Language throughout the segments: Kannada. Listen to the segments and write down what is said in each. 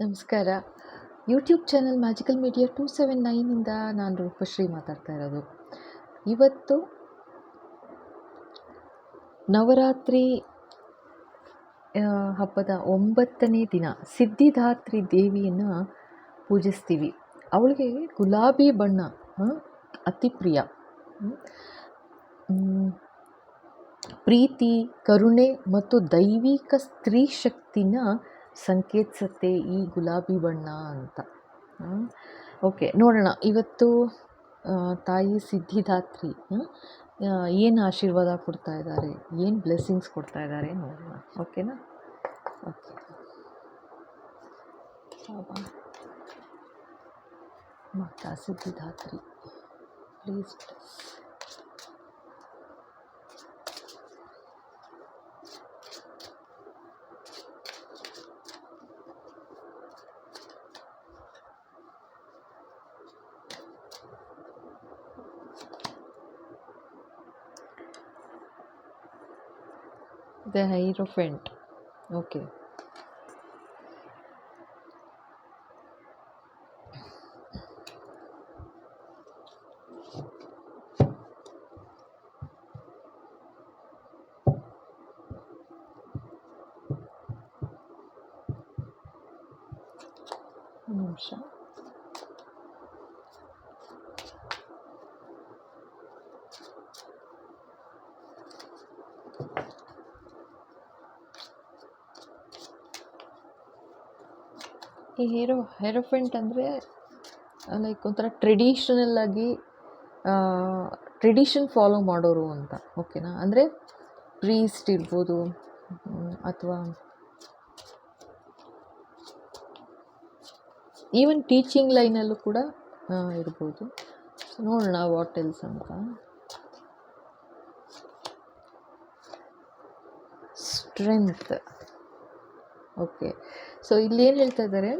ನಮಸ್ಕಾರ. YouTube channel magical media two seven ನೈನಿಂದ ನಾನು ರೂಪಶ್ರೀ ಮಾತಾಡ್ತಾ ಇರೋದು. ಇವತ್ತು ನವರಾತ್ರಿ ಹಬ್ಬದ ಒಂಬತ್ತನೇ ದಿನ ಸಿದ್ಧಿದಾತ್ರಿ ದೇವಿಯನ್ನು ಪೂಜಿಸ್ತೀವಿ. ಅವಳಿಗೆ ಗುಲಾಬಿ ಬಣ್ಣ ಅತಿ ಪ್ರಿಯ. ಪ್ರೀತಿ, ಕರುಣೆ ಮತ್ತು ದೈವಿಕ ಸ್ತ್ರೀ ಶಕ್ತಿನ ಸಂಕೇತಿಸುತ್ತೆ ಈ ಗುಲಾಬಿ ಬಣ್ಣ ಅಂತ. ಓಕೆ, ನೋಡೋಣ. ಇವತ್ತು ತಾಯಿ ಸಿದ್ಧಿದಾತ್ರಿ ಏನು ಆಶೀರ್ವಾದ ಕೊಡ್ತಾ ಇದ್ದಾರೆ? ಏನು ಬ್ಲೆಸ್ಸಿಂಗ್ಸ್ ಕೊಡ್ತಾ ಇದ್ದಾರೆ ನೋಡೋಣ. ಓಕೆನಾ? Okay. Mata Siddhidatri please please the hierophant okay ಒಂದು ನಿಮಿಷ ಈ ಹೇರೋ ಹೆರೋಫೆಂಟ್ ಅಂದರೆ ಲೈಕ್ ಒಂಥರ ಟ್ರೆಡಿಷನಲ್ ಆಗಿ ಟ್ರೆಡಿಷನ್ ಫಾಲೋ ಮಾಡೋರು ಅಂತ ಓಕೆನಾ ಅಂದರೆ ಪ್ರೀಸ್ಟ್ ಇರ್ಬೋದು ಅಥವಾ ಈವನ್ ಟೀಚಿಂಗ್ ಲೈನಲ್ಲೂ ಕೂಡ ಇರ್ಬೋದು. ನೋಡೋಣ ವಾಟ್ ಎಲ್ಸ್ ಅಂತ. ಸ್ಟ್ರೆಂತ್ ಓಕೆ ಸೊ ಇಲ್ಲಿ ಏನು ಹೇಳ್ತಾ ಇದ್ದಾರೆ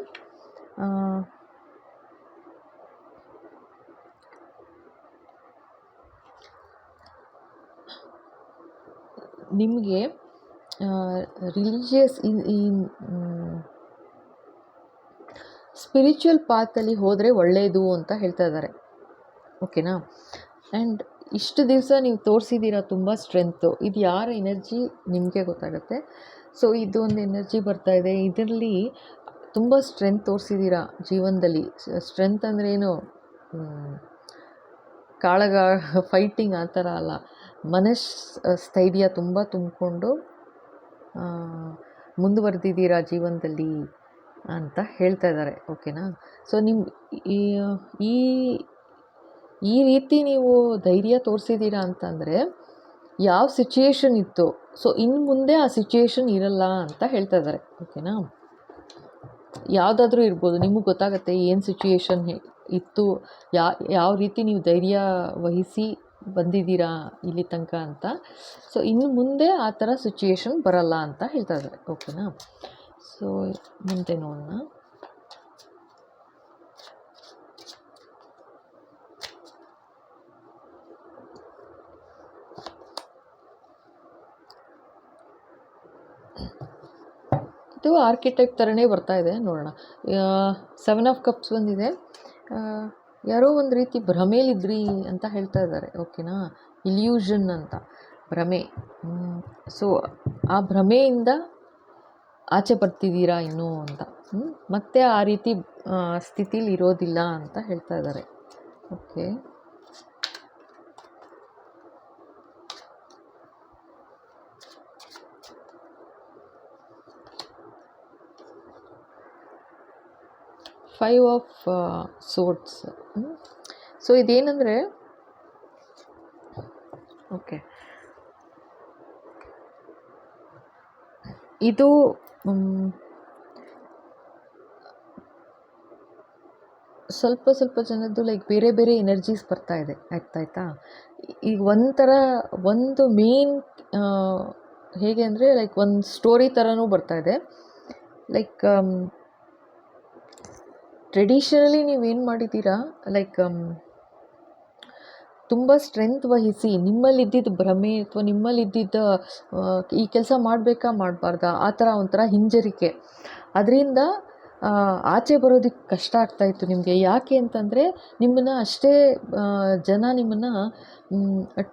ನಿಮಗೆ ರಿಲಿಜಿಯಸ್ ಇನ್ ಇನ್ ಸ್ಪಿರಿಚುವಲ್ ಪಾತಲ್ಲಿ ಹೋದರೆ ಒಳ್ಳೆಯದು ಅಂತ ಹೇಳ್ತಾ ಇದ್ದಾರೆ ಓಕೆನಾ? ಆ್ಯಂಡ್ ಇಷ್ಟು ದಿವಸ ನೀವು ತೋರಿಸಿದ್ದೀರಾ ತುಂಬ ಸ್ಟ್ರೆಂತು ಇದು ಯಾರ ಎನರ್ಜಿ ನಿಮಗೆ ಗೊತ್ತಾಗುತ್ತೆ. ಸೊ ಒಂದು ಎನರ್ಜಿ ಬರ್ತಾ ಇದೆ. ಇದರಲ್ಲಿ ತುಂಬ ಸ್ಟ್ರೆಂತ್ ತೋರಿಸಿದ್ದೀರಾ ಜೀವನದಲ್ಲಿ. ಸ್ಟ್ರೆಂತ್ ಅಂದರೆ ಏನು? ಕಾಳಗ ಫೈಟಿಂಗ್ ಆ ಥರ ಅಲ್ಲ. ಮನಸ್ ಸ್ಥೈರ್ಯ ತುಂಬ ತುಂಬಿಕೊಂಡು ಮುಂದುವರೆದಿದ್ದೀರಾ ಜೀವನದಲ್ಲಿ ಅಂತ ಹೇಳ್ತಾ ಇದ್ದಾರೆ. ಓಕೆನಾ ಸೊ ನಿಮ್ಮ ಈ ಈ ರೀತಿ ನೀವು ಧೈರ್ಯ ತೋರಿಸಿದ್ದೀರಾ ಅಂತಂದರೆ ಯಾವ ಸಿಚುಯೇಷನ್ ಇತ್ತು? ಸೊ ಇನ್ನು ಮುಂದೆ ಆ ಸಿಚುಯೇಷನ್ ಇರಲ್ಲ ಅಂತ ಹೇಳ್ತಾ ಇದ್ದಾರೆ. ಓಕೆನಾ ಯಾವುದಾದ್ರೂ ಇರ್ಬೋದು. ನಿಮಗೆ ಗೊತ್ತಾಗುತ್ತೆ ಏನು ಸಿಚುಯೇಷನ್ ಇತ್ತು ಯಾವ ರೀತಿ ನೀವು ಧೈರ್ಯ ವಹಿಸಿ ಬಂದಿದ್ದೀರಾ ಇಲ್ಲಿ ತನಕ ಅಂತ. ಸೊ ಇನ್ನು ಮುಂದೆ ಆ ಥರ ಸಿಚುಯೇಷನ್ ಬರಲ್ಲ ಅಂತ ಹೇಳ್ತಾ ಇದ್ದಾರೆ. ಓಕೆನಾ ಸೊ ಮುಂದೆ ನೋಡೋಣ ಇದು ಆರ್ಕಿಟೆಕ್ಟ್ ಥರನೇ ಬರ್ತಾ ಇದೆ ನೋಡೋಣ. ಸೆವೆನ್ ಆಫ್ ಕಪ್ಸ್ ಬಂದಿದೆ. ಯಾರೋ ಒಂದು ರೀತಿ ಭ್ರಮೇಲಿದ್ರಿ ಅಂತ ಹೇಳ್ತಾ ಇದ್ದಾರೆ. ಓಕೆನಾ? ಇಲ್ಯೂಷನ್ ಅಂತ. ಭ್ರಮೆ. ಸೊ ಆ ಭ್ರಮೆಯಿಂದ ಆಚೆ ಬರ್ತಿದ್ದೀರಾ ಇನ್ನೂ ಅಂತ? ಮತ್ತೆ ಆ ರೀತಿ ಸ್ಥಿತಿಲಿ ಇರೋದಿಲ್ಲ ಅಂತ ಹೇಳ್ತಾ ಇದ್ದಾರೆ. Okay. Five of swords so ಇದೇನೆಂದರೆ, okay. ಇದು ಸ್ವಲ್ಪ ಸ್ವಲ್ಪ ಜನದ್ದು ಲೈಕ್ ಬೇರೆ ಬೇರೆ ಎನರ್ಜೀಸ್ ಬರ್ತಾ ಇದೆ. ಆಯ್ತಾಯ್ತಾ ಈಗ ಒಂಥರ, ಒಂದು ಮೇನ್ ಹೇಗೆ ಅಂದರೆ ಲೈಕ್ ಒಂದು ಸ್ಟೋರಿ ಥರನೂ ಬರ್ತಾ ಇದೆ. ಲೈಕ್ ಟ್ರೆಡಿಷನಲಿ ನೀವೇನು ಮಾಡಿದ್ದೀರಾ? ಲೈಕ್ ತುಂಬ ಸ್ಟ್ರೆಂತ್ ವಹಿಸಿ ನಿಮ್ಮಲ್ಲಿದ್ದಿದ್ದ ಭ್ರಮೆ ಅಥವಾ ನಿಮ್ಮಲ್ಲಿದ್ದಿದ್ದ ಈ ಕೆಲಸ ಮಾಡಬೇಕಾ ಮಾಡಬಾರ್ದಾ? ಆ ಥರ ಒಂಥರ ಹಿಂಜರಿಕೆ. ಅದರಿಂದ ಆಚೆ ಬರೋದಕ್ಕೆ ಕಷ್ಟ ಆಗ್ತಾಯಿತ್ತು ನಿಮಗೆ. ಯಾಕೆ ಅಂತಂದರೆ, ನಿಮ್ಮನ್ನು ಅಷ್ಟೇ ಜನ ನಿಮ್ಮನ್ನು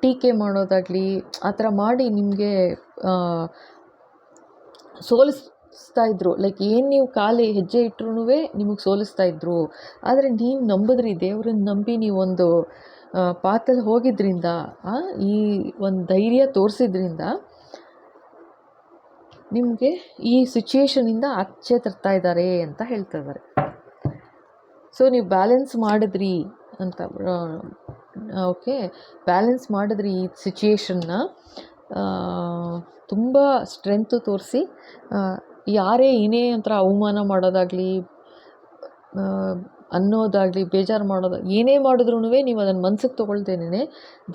ಟೀಕೆ ಮಾಡೋದಾಗಲಿ, ಆ ಥರ ಮಾಡಿ ನಿಮಗೆ ಸೋಲಿಸ್ತಾ ಇದ್ರು. ಲೈಕ್ ಏನು ನೀವು ಕಾಲಿ ಹೆಜ್ಜೆ ಇಟ್ರೂ ನಿಮಗೆ ಸೋಲಿಸ್ತಾ ಇದ್ರು. ಆದರೆ ನೀವು ನಂಬಿದ್ರಿ ದೇವ್ರನ್ನ ನಂಬಿ ನೀವೊಂದು ಪಾತಲ್ಲಿ ಹೋಗಿದ್ದರಿಂದ ಈ ಒಂದು ಧೈರ್ಯ ತೋರಿಸಿದ್ರಿಂದ ನಿಮಗೆ ಈ ಸಿಚುಯೇಷನಿಂದ ಅಚ್ಚೆ ತರ್ತಾ ಇದ್ದಾರೆ ಅಂತ ಹೇಳ್ತಾ ಇದ್ದಾರೆ ಸೊ ನೀವು ಬ್ಯಾಲೆನ್ಸ್ ಮಾಡಿದ್ರಿ ಅಂತ ಓಕೆ ಬ್ಯಾಲೆನ್ಸ್ ಮಾಡಿದ್ರಿ ಈ ಸಿಚುಯೇಷನ್ನ ತುಂಬ ಸ್ಟ್ರೆಂತು ತೋರಿಸಿ ಯಾರೇ ಏನೇ ಒಂಥರ ಅವಮಾನ ಮಾಡೋದಾಗಲಿ ಅನ್ನೋದಾಗಲಿ, ಬೇಜಾರು ಮಾಡೋದು, ಏನೇ ಮಾಡಿದ್ರೂ ನೀವು ಅದನ್ನು ಮನ್ಸಿಗೆ ತೊಗೊಳ್ದೇನೆ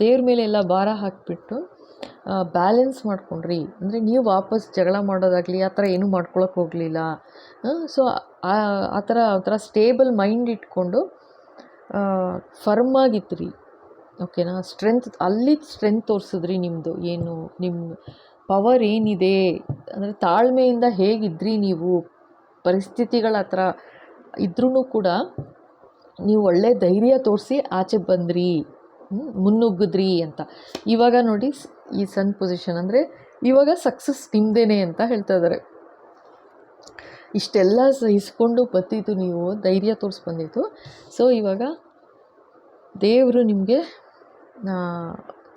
ದೇವ್ರ ಮೇಲೆ ಎಲ್ಲ ಭಾರ ಹಾಕಿಬಿಟ್ಟು ಬ್ಯಾಲೆನ್ಸ್ ಮಾಡ್ಕೊಂಡ್ರಿ. ಅಂದರೆ ನೀವು ವಾಪಸ್ ಜಗಳ ಮಾಡೋದಾಗಲಿ, ಆ ಥರ ಏನೂ ಮಾಡ್ಕೊಳಕ್ಕೆ ಹೋಗಲಿಲ್ಲ. ಸೊ ಆ ಥರ ಒಂಥರ ಸ್ಟೇಬಲ್ ಮೈಂಡ್ ಇಟ್ಕೊಂಡು ಫರ್ಮ್ ಆಗಿತ್ತು ರೀ ಓಕೆನಾ ಸ್ಟ್ರೆಂತ್ ಅಲ್ಲಿ ಸ್ಟ್ರೆಂತ್ ತೋರಿಸಿದ್ರಿ ನಿಮ್ಮದು ಏನು ನಿಮ್ಮ ಪವರ್ ಏನಿದೆ ಅಂದರೆ ತಾಳ್ಮೆಯಿಂದ ಹೇಗಿದ್ರಿ ನೀವು? ಪರಿಸ್ಥಿತಿಗಳ ಹತ್ರ ಇದ್ರೂ ಕೂಡ ನೀವು ಒಳ್ಳೆ ಧೈರ್ಯ ತೋರಿಸಿ ಆಚೆ ಬಂದ್ರಿ ಮುನ್ನುಗ್ಗಿದ್ರಿ ಅಂತ. ಇವಾಗ ನೋಡಿ ಈ ಸನ್ ಪೊಸಿಷನ್ ಅಂದರೆ ಇವಾಗ ಸಕ್ಸಸ್ ನಿಮ್ಮದೇನೆ ಅಂತ ಹೇಳ್ತಾ ಇದ್ದಾರೆ ಇಷ್ಟೆಲ್ಲ ಸಹಿಸ್ಕೊಂಡು ಬತ್ತಿದ್ದು ನೀವು, ಧೈರ್ಯ ತೋರಿಸಿ ಬಂದಿತ್ತು ಸೊ ಇವಾಗ ದೇವರು ನಿಮಗೆ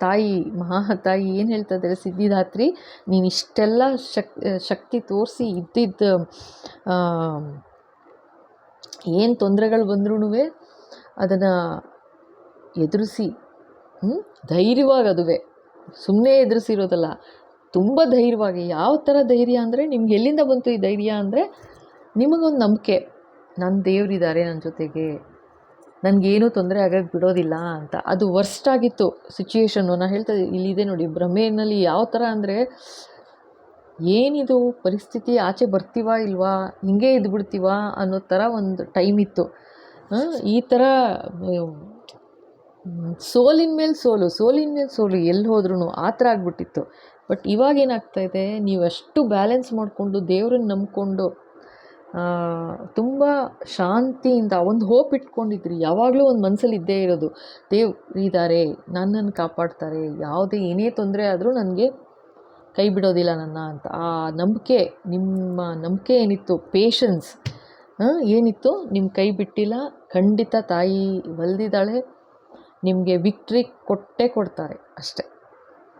ತಾಯಿ, ಮಹಾ ತಾಯಿ ಏನು ಹೇಳ್ತಾ ಇದ್ದಾರೆ ಸಿದ್ಧಿದಾತ್ರಿ ನೀನು ಇಷ್ಟೆಲ್ಲ ಶಕ್, ಶಕ್ತಿ ತೋರಿಸಿ ಇದ್ದಿದ್ದ ಏನು ತೊಂದರೆಗಳು ಬಂದ್ರೂ ಅದನ್ನು ಎದುರಿಸಿ ಧೈರ್ಯವಾಗಿ ಅದುವೆ. ಸುಮ್ಮನೆ ಎದುರಿಸಿರೋದಲ್ಲ, ತುಂಬ ಧೈರ್ಯವಾಗಿ. ಯಾವ ಥರ ಧೈರ್ಯ ಅಂದರೆ, ನಿಮ್ಗೆ ಎಲ್ಲಿಂದ ಬಂತು ಈ ಧೈರ್ಯ ಅಂದರೆ, ನಿಮಗೊಂದು ನಂಬಿಕೆ. ನನ್ನ ದೇವರಿದ್ದಾರೆ ನನ್ನ ಜೊತೆಗೆ. ನನಗೇನೂ ತೊಂದರೆ ಆಗಕ್ಕೆ ಬಿಡೋದಿಲ್ಲ ಅಂತ. ಅದು ವರ್ಸ್ಟ್ ಆಗಿತ್ತು ಸಿಚುಯೇಷನ್ನು ನಾನು ಹೇಳ್ತಾ ಇಲ್ಲಿದೆ ನೋಡಿ ಭ್ರಮೆಯಲ್ಲಿ ಯಾವ ಥರ ಅಂದರೆ ಏನಿದು, ಪರಿಸ್ಥಿತಿ ಆಚೆ ಬರ್ತೀವಾ ಇಲ್ವಾ, ಹಿಂಗೆ ಇದ್ಬಿಡ್ತೀವಾ ಅನ್ನೋ ಥರ ಒಂದು ಟೈಮ್ ಇತ್ತು. ಈ ಥರ ಸೋಲಿನ ಮೇಲೆ ಸೋಲು, ಸೋಲಿನ ಮೇಲೆ ಸೋಲು ಎಲ್ಲಿ ಹೋದ್ರೂ ಆ ಥರ ಆಗಿಬಿಟ್ಟಿತ್ತು. ಬಟ್ ಇವಾಗ ಏನಾಗ್ತಾ ಇದೆ, ನೀವು ಅಷ್ಟು ಬ್ಯಾಲೆನ್ಸ್ ಮಾಡಿಕೊಂಡು ದೇವ್ರನ್ನ ನಂಬ್ಕೊಂಡು ತುಂಬ ಶಾಂತಿಯಿಂದ ಒಂದು ಹೋಪ್ ಇಟ್ಕೊಂಡಿದ್ರಿ. ಯಾವಾಗಲೂ ಒಂದು ಮನಸ್ಸಲ್ಲಿ ಇದ್ದೇ ಇರೋದು. ದೇವ್ ಇದ್ದಾರೆ ನನ್ನನ್ನು ಕಾಪಾಡ್ತಾರೆ. ಯಾವುದೇ ಏನೇ ತೊಂದರೆ ಆದರೂ ನನಗೆ ಕೈ ಬಿಡೋದಿಲ್ಲ ನನ್ನ ಅಂತ. ಆ ನಂಬಿಕೆ, ನಿಮ್ಮ ನಂಬಿಕೆ ಏನಿತ್ತು? ಪೇಷನ್ಸ್ ಏನಿತ್ತು? ನಿಮ್ಮ ಕೈ ಬಿಟ್ಟಿಲ್ಲ. ಖಂಡಿತ ತಾಯಿ ಒಲ್ದಿದ್ದಾಳೆ ನಿಮಗೆ ವಿಕ್ಟ್ರಿ ಕೊಟ್ಟೇ ಕೊಡ್ತಾರೆ ಅಷ್ಟೆ.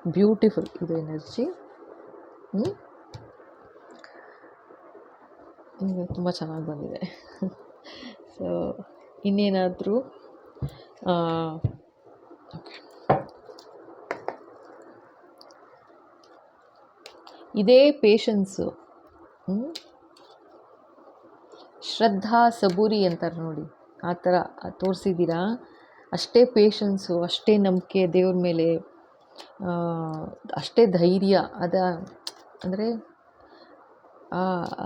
ಬ್ಯೂಟಿಫುಲ್ ಇದು ಎನರ್ಜಿ ತುಂಬ ಚೆನ್ನಾಗಿ ಬಂದಿದೆ. ಸೊ ಇನ್ನೇನಾದರೂ ಇದೇ ಪೇಷನ್ಸು ಶ್ರದ್ಧಾ ಸಬೂರಿ ಅಂತಾರೆ ನೋಡಿ, ಆ ಥರ ತೋರಿಸಿದ್ದೀರಾ? ಅಷ್ಟೇ ಪೇಷನ್ಸು ಅಷ್ಟೇ ನಂಬಿಕೆ ದೇವ್ರ ಮೇಲೆ ಅಷ್ಟೇ ಧೈರ್ಯ, ಅದ, ಅಂದರೆ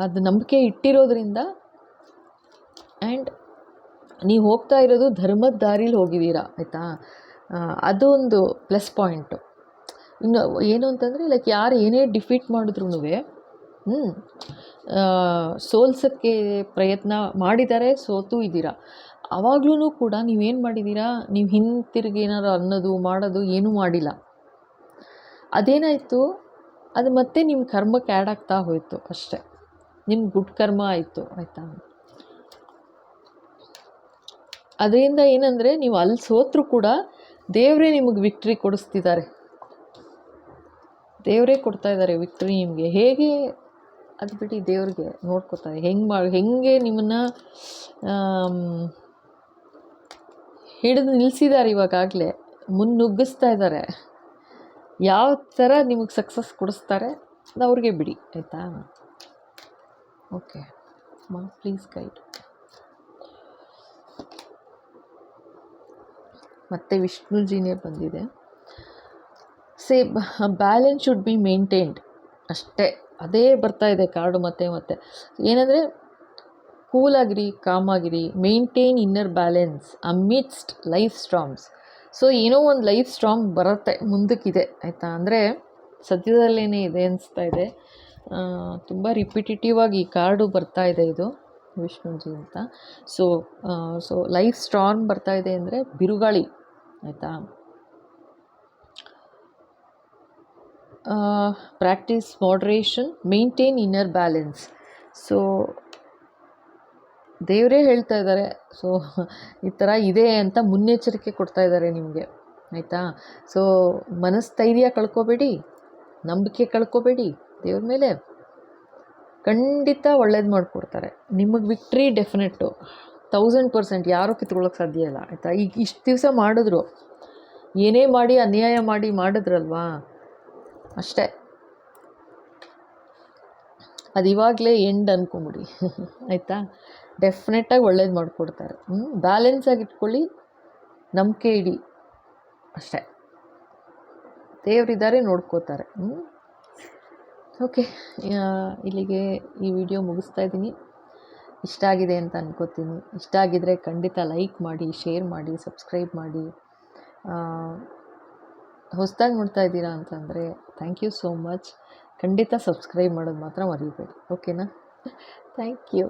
ಅದು ನಂಬಿಕೆ ಇಟ್ಟಿರೋದ್ರಿಂದ ಆ್ಯಂಡ್ ನೀವು ಹೋಗ್ತಾ ಇರೋದು ಧರ್ಮದ ದಾರಿಲಿ ಹೋಗಿದ್ದೀರಾ, ಆಯಿತಾ? ಅದು ಒಂದು ಪ್ಲಸ್ ಪಾಯಿಂಟು ಇನ್ನು ಏನು ಅಂತಂದರೆ ಲೈಕ್ ಯಾರು ಏನೇ ಡಿಫೀಟ್ ಮಾಡಿದ್ರು ಹ್ಞೂ ಸೋಲ್ಸೋಕ್ಕೆ ಪ್ರಯತ್ನ ಮಾಡಿದ್ದಾರೆ ಸೋತು ಇದ್ದೀರಾ. ಆವಾಗ್ಲೂ ಕೂಡ ನೀವೇನು ಮಾಡಿದ್ದೀರಾ? ನೀವು ಹಿಂತಿರುಗಿ ಏನಾರು ಅನ್ನೋದು, ಮಾಡೋದು, ಏನೂ ಮಾಡಿಲ್ಲ. ಅದೇನಾಯಿತು? ಅದು ಮತ್ತೆ ನಿಮ್ಮ ಕರ್ಮಕ್ಕೆ ಆ್ಯಡ್ ಆಗ್ತಾ ಹೋಯಿತು ಅಷ್ಟೆ. ನಿಮ್ಮ ಗುಡ್ ಕರ್ಮ ಆಯಿತು, ಆಯಿತಾ? ಅದರಿಂದ ಏನಂದರೆ ನೀವು ಅಲ್ಲಿ ಸೋತ್ರೂ ಕೂಡ ದೇವರೇ ನಿಮಗೆ ವಿಕ್ಟ್ರಿ ಕೊಡಿಸ್ತಿದ್ದಾರೆ. ದೇವರೇ ಕೊಡ್ತಾ ಇದ್ದಾರೆ ವಿಕ್ಟ್ರಿ ನಿಮಗೆ. ಹೇಗೆ? ಅದು ಬಿಟ್ಟು ದೇವ್ರಿಗೆ ನೋಡ್ಕೋತಾರೆ. ಹೆಂಗೆ ಮಾಡಿ, ಹೆಂಗೆ ನಿಮ್ಮನ್ನು ಹಿಡಿದು ನಿಲ್ಲಿಸಿದ್ದಾರೆ ಇವಾಗಾಗಲೇ. ಮುನ್ನುಗ್ಗಿಸ್ತಾ ಇದ್ದಾರೆ. ಯಾವ ಥರ ನಿಮಗೆ ಸಕ್ಸಸ್ ಕೊಡಿಸ್ತಾರೆ? ಅದು ಅವ್ರಿಗೆ ಬಿಡಿ, ಆಯಿತಾ? ಓಕೆ ಮಾ ಪ್ಲೀಸ್ ಗೈಡ್ ಮತ್ತೆ ವಿಷ್ಣುಜಿನೇ ಬಂದಿದೆ. Say balance should be maintained ಅಷ್ಟೇ, ಅದೇ ಬರ್ತಾ ಇದೆ ಕಾರ್ಡು ಮತ್ತೆ ಮತ್ತೆ. ಏನಂದರೆ ಕೂಲಾಗಿರಿ ಕಾಮಾಗಿರಿ maintain inner balance amidst life storms so ಏನೋ ಒಂದು ಲೈಫ್ ಸ್ಟ್ರಾಂಗ್ ಬರುತ್ತೆ ಮುಂದಕ್ಕಿದೆ ಆಯಿತಾ? ಅಂದರೆ ಸದ್ಯದಲ್ಲೇ ಇದೆ ಅನಿಸ್ತಾ ಇದೆ. ತುಂಬ ರಿಪಿಟೇಟಿವ್ ಆಗಿ ಈ ಕಾರ್ಡು ಬರ್ತಾ ಇದೆ ಇದು, ವಿಷ್ಣುಜಿ ಅಂತ. ಸೊ ಸೊ ಲೈಫ್ ಸ್ಟ್ರಾಂಗ್ ಬರ್ತಾ ಇದೆ ಅಂದರೆ ಬಿರುಗಾಳಿ, ಆಯಿತಾ? Practice moderation maintain inner balance so ದೇವರೇ ಹೇಳ್ತಾ ಇದ್ದಾರೆ. ಸೊ ಈ ಥರ ಇದೆ ಅಂತ ಮುನ್ನೆಚ್ಚರಿಕೆ ಕೊಡ್ತಾ ಇದ್ದಾರೆ ನಿಮಗೆ. ಆಯಿತಾ? ಸೊ ಮನಸ್ಥೈರ್ಯ ಕಳ್ಕೊಬೇಡಿ, ನಂಬಿಕೆ ಕಳ್ಕೊಬೇಡಿ, ದೇವ್ರ ಮೇಲೆ ಖಂಡಿತ ಒಳ್ಳೇದು ಮಾಡಿಕೊಡ್ತಾರೆ. ನಿಮಗೆ ವಿಕ್ಟ್ರಿ ಡೆಫಿನೆಟ್ಟು ತೌಸಂಡ್ ಪರ್ಸೆಂಟ್ ಯಾರೂ ಕಿತ್ಕೊಳ್ಳೋಕೆ ಸಾಧ್ಯ ಇಲ್ಲ, ಆಯಿತಾ? ಈಗ ಇಷ್ಟು ದಿವಸ ಮಾಡಿದ್ರು, ಏನೇ ಮಾಡಿ, ಅನ್ಯಾಯ ಮಾಡಿ ಮಾಡಿದ್ರಲ್ವಾ? ಅಷ್ಟೇ. ಅದು ಇವಾಗಲೇ ಎಂಡ್ ಅಂದ್ಕೊಂಬಿಡಿ ಆಯಿತಾ? ಡೆಫಿನೆಟ್ಟಾಗಿ ಒಳ್ಳೇದು ಮಾಡಿಕೊಡ್ತಾರೆ. ಹ್ಞೂ ಬ್ಯಾಲೆನ್ಸಾಗಿ ಇಟ್ಕೊಳ್ಳಿ, ನಂಬಿಕೆ ಇಡಿ. ಅಷ್ಟೇ. ದೇವರಿದ್ದಾರೆ ನೋಡ್ಕೋತಾರೆ. ಹ್ಞೂ ಓಕೆ ಇಲ್ಲಿಗೆ ಈ ವಿಡಿಯೋ ಮುಗಿಸ್ತಾ ಇದ್ದೀನಿ. ಇಷ್ಟ ಆಗಿದೆ ಅಂತ ಅನ್ಕೋತೀನಿ. ಇಷ್ಟ ಆಗಿದ್ದರೆ ಖಂಡಿತ ಲೈಕ್ ಮಾಡಿ ಶೇರ್ ಮಾಡಿ ಸಬ್ಸ್ಕ್ರೈಬ್ ಮಾಡಿ. ಹೊಸ್ದಾಗಿ ನೋಡ್ತಾ ಇದ್ದೀರಾ ಅಂತಂದರೆ ಥ್ಯಾಂಕ್ ಯು ಸೋ ಮಚ್ ಖಂಡಿತ ಸಬ್ಸ್ಕ್ರೈಬ್ ಮಾಡೋದು ಮಾತ್ರ ಮರಿಬೇಡಿ. ಓಕೆನಾ ಥ್ಯಾಂಕ್ ಯು